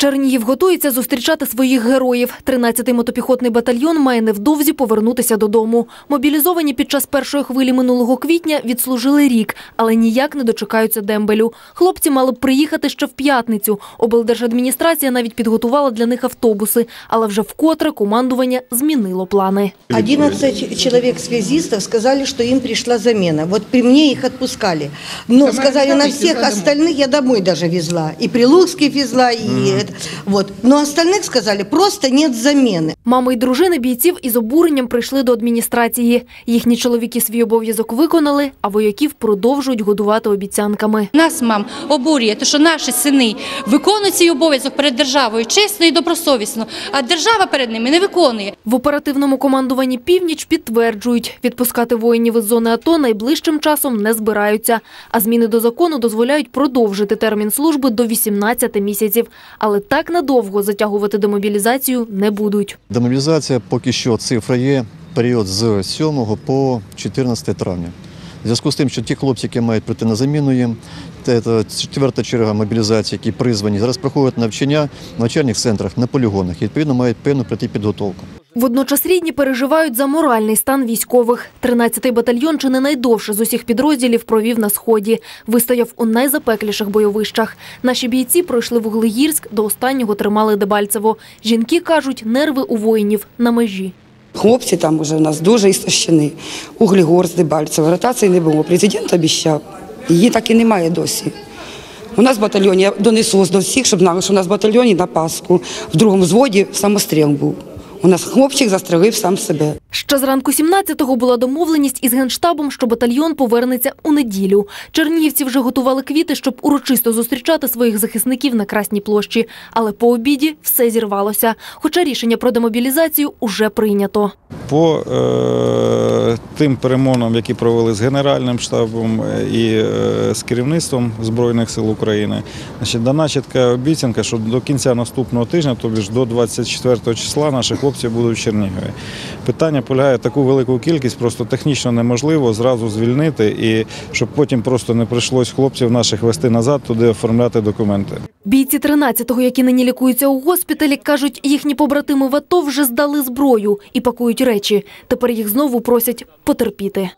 Чернігів готується зустрічати своїх героїв. 13-й мотопіхотний батальйон має невдовзі повернутися додому. Мобілізовані під час першої хвилі минулого квітня відслужили рік, але ніяк не дочекаються дембелю. Хлопці мали б приїхати ще в п'ятницю. Облдержадміністрація навіть підготувала для них автобуси, але вже вкотре командування змінило плани. 11 человек связистов сказали, что им пришла замена. Вот при мне их отпускали. Но сказали, на всех остальных я домой даже везла. И Прилуцкий везла, и это. Вот. Но остальных сказали, просто нет замены. Мами й дружини бійців із обуренням прийшли до адміністрації. Їхні чоловіки свій обов'язок виконали, а вояків продовжують годувати обіцянками. Нас, мам, обурює, те, що наші сини виконують свій обов'язок перед державою чесно і добросовісно, а держава перед ними не виконує. В оперативному командуванні «Північ» підтверджують, відпускати воїнів із зони АТО найближчим часом не збираються. А зміни до закону дозволяють продовжити термін служби до 18 місяців. Але так надовго затягувати демобілізацію не будуть. Демобілізація поки що цифра є період з 7 по 14 травня. В зв'язку з тим, що ті хлопці, які мають прийти на заміну їм, це четверта черга мобілізації, які призвані, зараз проходять навчання в навчальних центрах на полігонах і відповідно мають певну прийти підготовку. Водночас рідні переживають за моральний стан військових. 13-й батальйон чи не найдовше з усіх підрозділів провів на сході. Вистояв у найзапекліших бойовищах. Наші бійці пройшли Вуглегірськ, до останнього тримали Дебальцево. Жінки кажуть, нерви у воїнів на межі. Хлопці там уже у нас дуже істощені. Углігор, Дебальцево, ротації не було. Президент обіцяв. Її так і немає досі. У нас в батальйоні, я донесу до всіх, щоб знали, що у нас в батальйоні на Пасху в другому взводі самостріл був. У нас хлопчик застрелив сам себе. Ще зранку 17-го була домовленість із Генштабом, що батальйон повернеться у неділю. Чернігівці вже готували квіти, щоб урочисто зустрічати своїх захисників на Красній площі. Але по обіді все зірвалося. Хоча рішення про демобілізацію уже прийнято. По е, тим перемовинам, які провели з Генеральним штабом е, і е, з керівництвом Збройних сил України, значить, дана чітка обіцянка, що до кінця наступного тижня, тобто ж до 24 числа, наші хлопці будуть в Чернігові. Питання полягає таку велику кількість, просто технічно неможливо зразу звільнити, і щоб потім просто не прийшлось хлопців наших вести назад, туди оформляти документи. Бійці 13-го, які нині лікуються у госпіталі, кажуть, їхні побратими в АТО вже здали зброю і пакують речі. Тепер їх знову просять потерпіти.